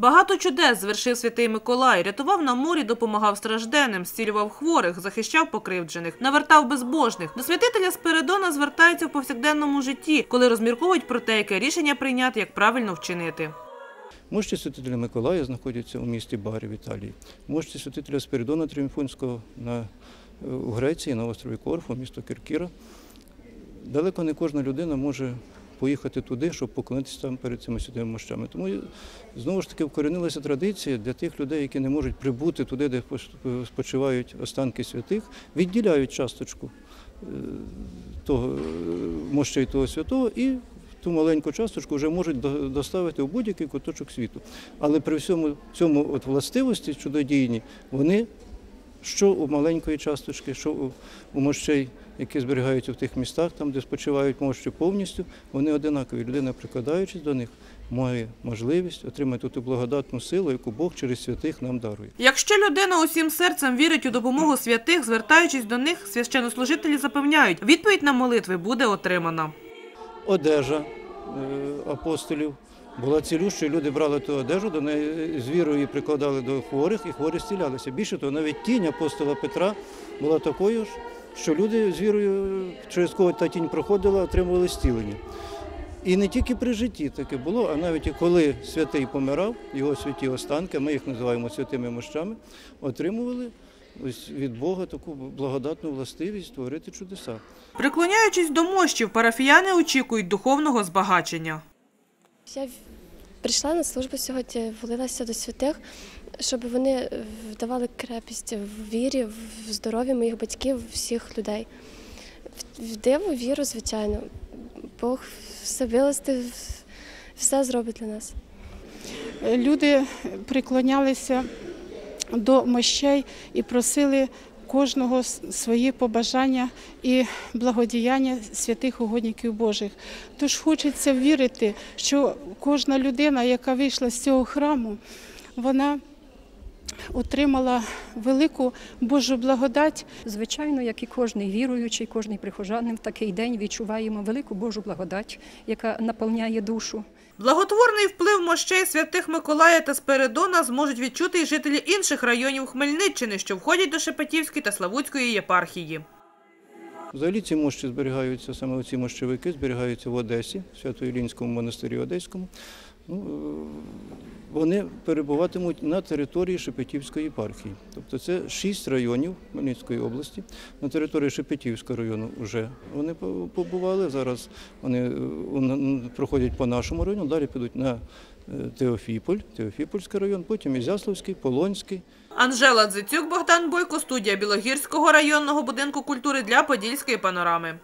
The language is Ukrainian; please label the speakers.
Speaker 1: Багато чудес звершив святий Миколай, рятував на морі, допомагав стражденним, зцілював хворих, захищав покривджених, навертав безбожних. До святителя Спиридона звертаються в повсякденному житті, коли розмірковують про те, яке рішення прийняти, як правильно вчинити.
Speaker 2: Мощі святителя Миколая знаходяться у місті Барі в Італії. Мощі святителя Спиридона Тріумфунського на, е, у Греції на острові Корфу, місто Кіркіра. Далеко не кожна людина може поїхати туди, щоб поклонитися там перед цими святими мощами. Тому знову ж таки вкоренилася традиція для тих людей, які не можуть прибути туди, де спочивають останки святих, відділяють часточку е, того е, мощей того святого і ту маленьку часточку вже можуть доставити у будь-який куточок світу. Але при всьому цьому от властивості чудодійні, вони що у маленької часточки, що у мощей, які зберігаються в тих містах, там, де спочивають мощі повністю, вони одинакові. Людина, прикладаючись до них, має можливість отримати ту благодатну силу, яку Бог через святих нам дарує.
Speaker 1: Якщо людина усім серцем вірить у допомогу святих, звертаючись до них, священнослужителі запевняють, відповідь на молитви буде отримана.
Speaker 2: одежа е, апостолів була цілюща, і люди брали ту одежу, до неї з вірою прикладали до хворих, і хворі зцілялися. Більше того, навіть тінь апостола Петра була такою ж, що люди з вірою, через кого та тінь проходила, отримували зцілення. І не тільки при житті таке було, а навіть і коли святий помирав, його святі останки, ми їх називаємо святими мощами, отримували ось від Бога таку благодатну властивість творити чудеса.
Speaker 1: Приклоняючись до мощів, парафіяни очікують духовного збагачення.
Speaker 3: Я прийшла на службу сьогодні, молилася до святих, щоб вони е, давали крепість в вірі, в здоров'ї моїх батьків, всіх людей. В- диву віру, звичайно. Бог все виласти, все зробить для нас.
Speaker 4: люди приклонялися до мощей і просили кожного свої побажання і благодіяння святих угодників Божих. Тож хочеться вірити, що кожна людина, яка вийшла з цього храму, вона отримала велику Божу благодать
Speaker 5: Звичайно, як і кожний віруючий, кожний прихожанин в такий день відчуваємо велику Божу благодать, яка наповняє душу.
Speaker 1: Благотворний вплив мощей святих Миколая та Спиридона зможуть відчути й жителі інших районів Хмельниччини, що входять до Шепетівської та Славутської єпархії.
Speaker 2: Взагалі ці мощі зберігаються, саме оці мощовики зберігаються в Одесі, в Свято-Ілінському монастирі Одеському. Ну, е, вони перебуватимуть на території Шепетівської єпархії. Тобто це шість районів Хмельницької області. На території Шепетівського району вже вони побували. Зараз вони е, проходять по нашому району, далі підуть на е, Теофіполь, Теофіпольський район, потім Ізяславський, Полонський.
Speaker 1: Анжела Дзицюк, Богдан Бойко, студія Білогірського районного будинку культури для Подільської панорами.